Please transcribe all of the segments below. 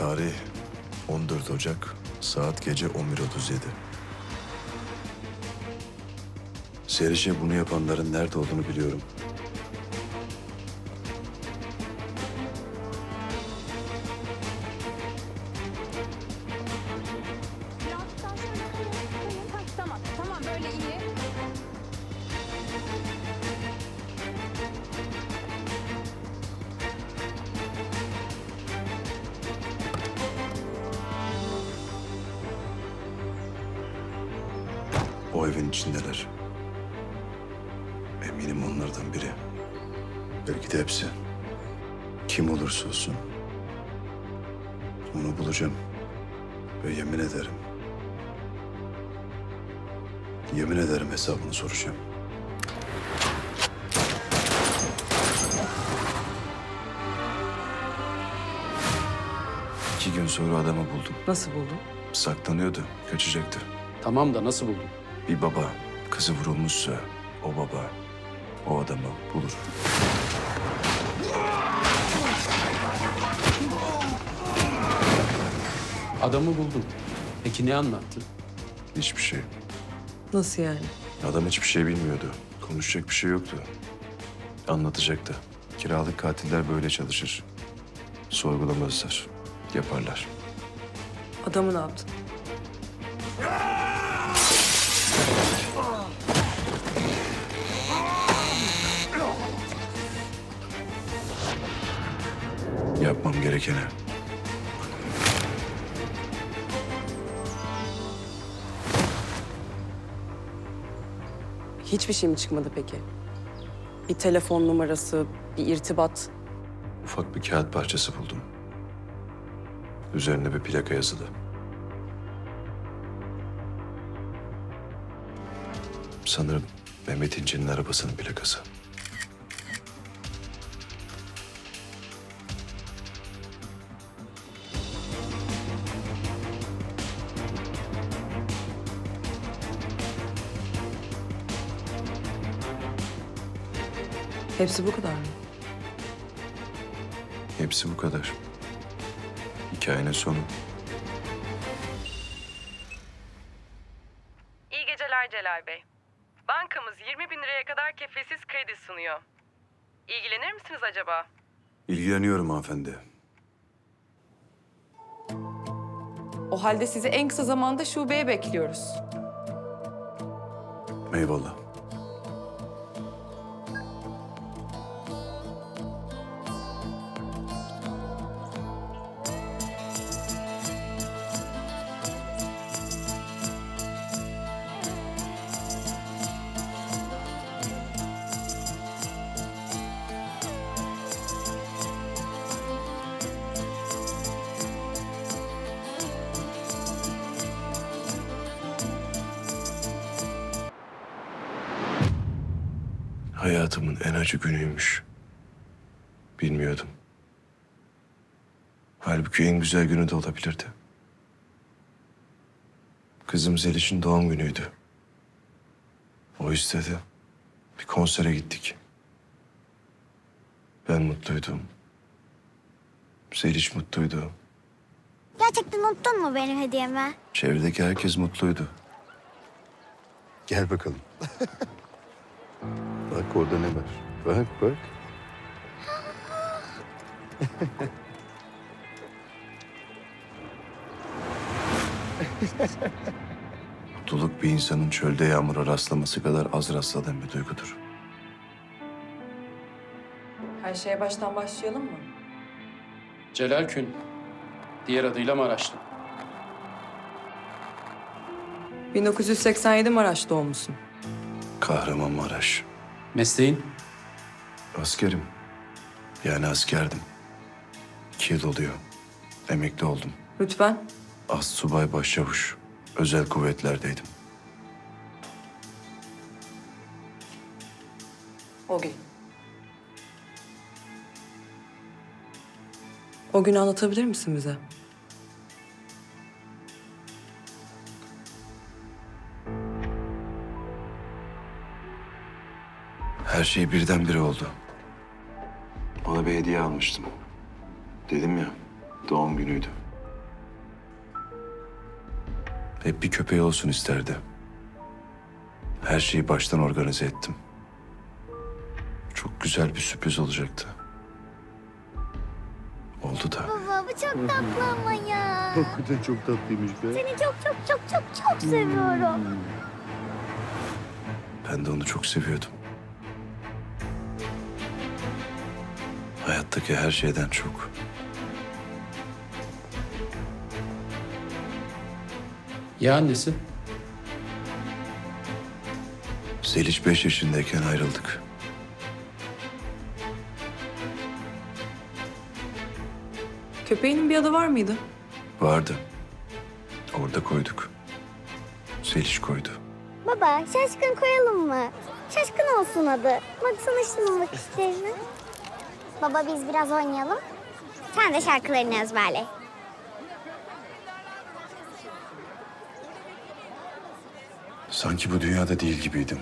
Tarih 14 Ocak, saat gece 11.37. Seriş'e bunu yapanların nerede olduğunu biliyorum. O evin içindeler. Eminim onlardan biri. Belki de hepsi. Kim olursa olsun. Onu bulacağım. Ve yemin ederim. Yemin ederim hesabını soracağım. İki gün sonra adamı buldum. Nasıl buldun? Saklanıyordu, kaçacaktı. Tamam da nasıl buldun? Bir baba kızı vurulmuşsa o baba o adamı bulur. Adamı buldun. Peki ne anlattı? Hiçbir şey. Nasıl yani? Adam hiçbir şey bilmiyordu. Konuşacak bir şey yoktu. Anlatacaktı. Kiralık katiller böyle çalışır. Sorgulamazlar. Yaparlar. Adamı ne yaptın? Gerekeni. Hiçbir şey mi çıkmadı peki? Bir telefon numarası, bir irtibat. Ufak bir kağıt parçası buldum. Üzerine bir plaka yazılı. Sanırım Mehmet İnce'nin arabasının plakası. Hepsi bu kadar mı? Hepsi bu kadar. Hikayenin sonu. İyi geceler Celal Bey. Bankamız 20 bin liraya kadar kefilsiz kredi sunuyor. İlgilenir misiniz acaba? İlgileniyorum hanımefendi. O halde sizi en kısa zamanda şubeye bekliyoruz. Eyvallah. Hayatımın en acı günüymüş. Bilmiyordum. Halbuki en güzel günü de olabilirdi. Kızım Zeliş'in doğum günüydü. O istedi. Bir konsere gittik. Ben mutluydum. Zeliş mutluydu. Gerçekten unuttun mu benim hediyemi? Çevredeki herkes mutluydu. Gel bakalım. bak orada ne var. Bak bak. Mutluluk bir insanın çölde yağmura rastlaması kadar az rastladığım bir duygudur. Her şeye baştan başlayalım mı? Celal Kün. Diğer adıyla Maraşlı. 1987 Maraş doğumlusun. Kahramanmaraş. Mesleğin? Askerim. Yani askerdim. İki yıl oluyor. Emekli oldum. Lütfen. Astsubay başçavuş. Özel kuvvetlerdeydim. O gün. O günü anlatabilir misin bize? Her şey birdenbire oldu. Ona bir hediye almıştım. Dedim ya, doğum günüydü. Hep bir köpeği olsun isterdi. Her şeyi baştan organize ettim. Çok güzel bir sürpriz olacaktı. Oldu da. Baba bu çok tatlı ama ya. Hakikaten çok tatlıymış be. Seni çok çok çok çok çok seviyorum. Ben de onu çok seviyordum. Hayattaki her şeyden çok. Ya annesi? Zeliş beş yaşındayken ayrıldık. Köpeğinin bir adı var mıydı? Vardı. Orada koyduk. Zeliş koydu. Baba şaşkın koyalım mı? Şaşkın olsun adı. Baksana şunun bakışlarına. Baba biz biraz oynayalım. Sen de şarkılarını ezberle. Sanki bu dünyada değil gibiydim.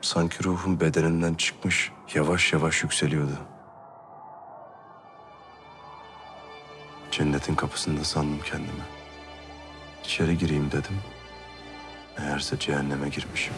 Sanki ruhum bedeninden çıkmış, yavaş yavaş yükseliyordu. Cennetin kapısında sandım kendimi. İçeri gireyim dedim. Meğerse cehenneme girmişim.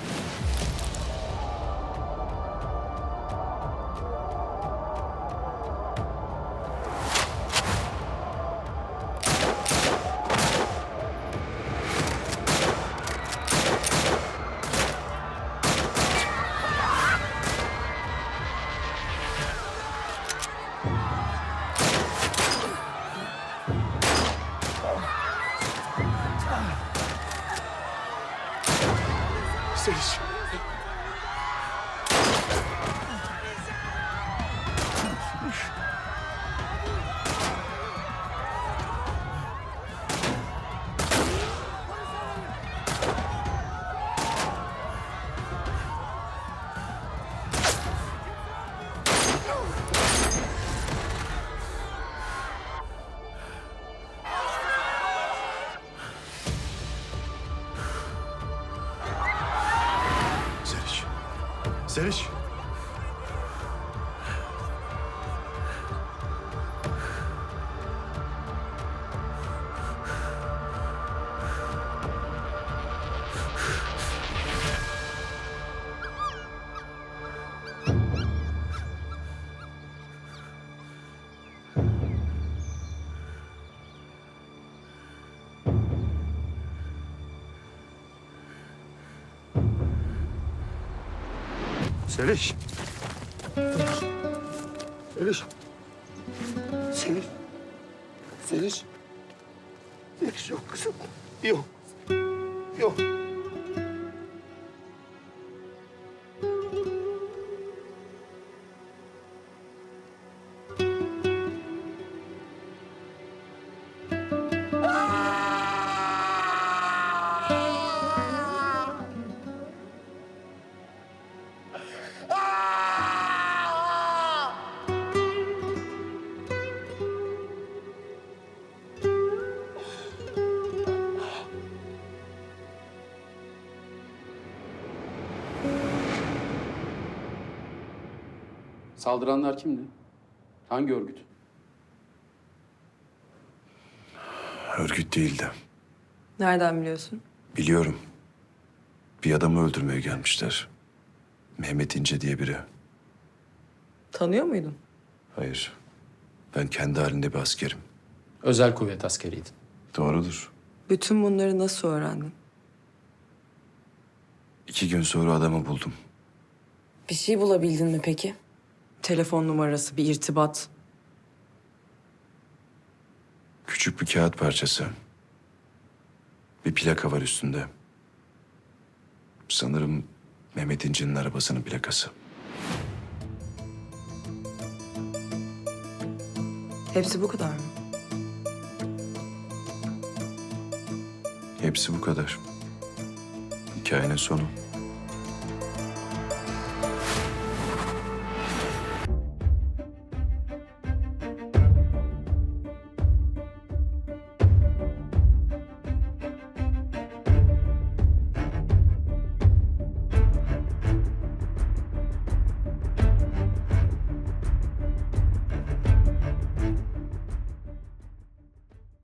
Seriş. Seliş. Seliş. Seliş. Seliş. Seliş yok kızım. Yok. Yok. Saldıranlar kimdi? Hangi örgüt? Örgüt değildi. Nereden biliyorsun? Biliyorum. Bir adamı öldürmeye gelmişler. Mehmet İnce diye biri. Tanıyor muydun? Hayır. Ben kendi halinde bir askerim. Özel kuvvet askeriydi. Doğrudur. Bütün bunları nasıl öğrendin? İki gün sonra adamı buldum. Bir şey bulabildin mi peki? Telefon numarası, bir irtibat. Küçük bir kağıt parçası. Bir plaka var üstünde. Sanırım Mehmet İnce'nin arabasının plakası. Hepsi bu kadar mı? Hepsi bu kadar. Hikayenin sonu.